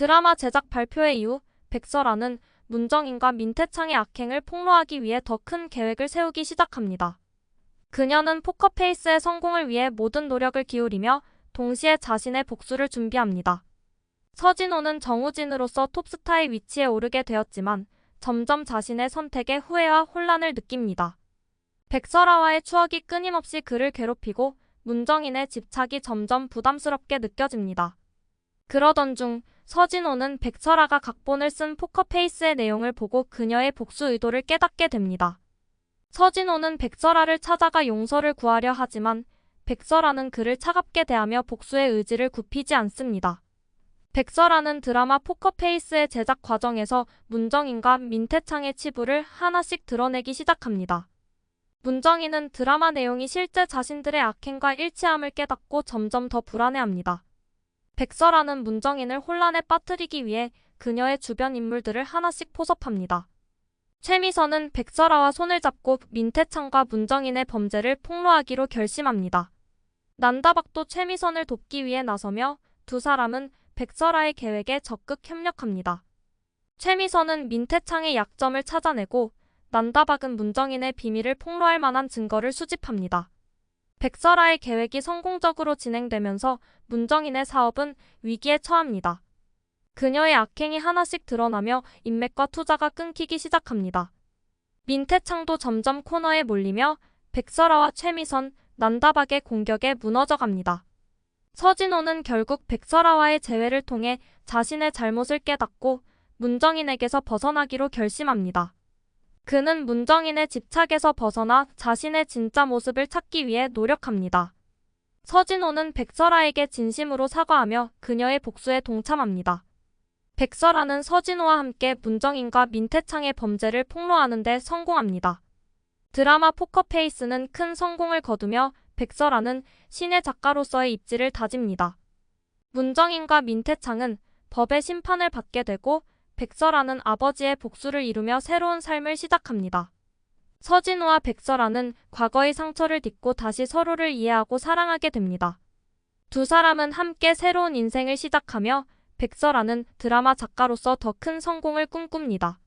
드라마 제작 발표회 이후 백설아는 문정인과 민태창의 악행을 폭로하기 위해 더 큰 계획을 세우기 시작합니다. 그녀는 포커페이스의 성공을 위해 모든 노력을 기울이며 동시에 자신의 복수를 준비합니다. 서진호는 정우진으로서 톱스타의 위치에 오르게 되었지만 점점 자신의 선택에 후회와 혼란을 느낍니다. 백설아와의 추억이 끊임없이 그를 괴롭히고 문정인의 집착이 점점 부담스럽게 느껴집니다. 그러던 중 서진호는 백설아가 각본을 쓴 포커페이스의 내용을 보고 그녀의 복수 의도를 깨닫게 됩니다. 서진호는 백설아를 찾아가 용서를 구하려 하지만 백설아는 그를 차갑게 대하며 복수의 의지를 굽히지 않습니다. 백설아는 드라마 포커페이스의 제작 과정에서 문정인과 민태창의 치부를 하나씩 드러내기 시작합니다. 문정인은 드라마 내용이 실제 자신들의 악행과 일치함을 깨닫고 점점 더 불안해합니다. 백설아는 문정인을 혼란에 빠뜨리기 위해 그녀의 주변 인물들을 하나씩 포섭합니다. 최미선은 백설아와 손을 잡고 민태창과 문정인의 범죄를 폭로하기로 결심합니다. 난다박도 최미선을 돕기 위해 나서며 두 사람은 백설아의 계획에 적극 협력합니다. 최미선은 민태창의 약점을 찾아내고 난다박은 문정인의 비밀을 폭로할 만한 증거를 수집합니다. 백설아의 계획이 성공적으로 진행되면서 문정인의 사업은 위기에 처합니다. 그녀의 악행이 하나씩 드러나며 인맥과 투자가 끊기기 시작합니다. 민태창도 점점 코너에 몰리며 백설아와 최미선, 난다박의 공격에 무너져 갑니다. 서진호는 결국 백설아와의 재회를 통해 자신의 잘못을 깨닫고 문정인에게서 벗어나기로 결심합니다. 그는 문정인의 집착에서 벗어나 자신의 진짜 모습을 찾기 위해 노력합니다. 서진호는 백설아에게 진심으로 사과하며 그녀의 복수에 동참합니다. 백설아는 서진호와 함께 문정인과 민태창의 범죄를 폭로하는 데 성공합니다. 드라마 포커페이스는 큰 성공을 거두며 백설아는 신의 작가로서의 입지를 다집니다. 문정인과 민태창은 법의 심판을 받게 되고 백설아는 아버지의 복수를 이루며 새로운 삶을 시작합니다. 서진우와 백설아는 과거의 상처를 딛고 다시 서로를 이해하고 사랑하게 됩니다. 두 사람은 함께 새로운 인생을 시작하며 백설아는 드라마 작가로서 더 큰 성공을 꿈꿉니다.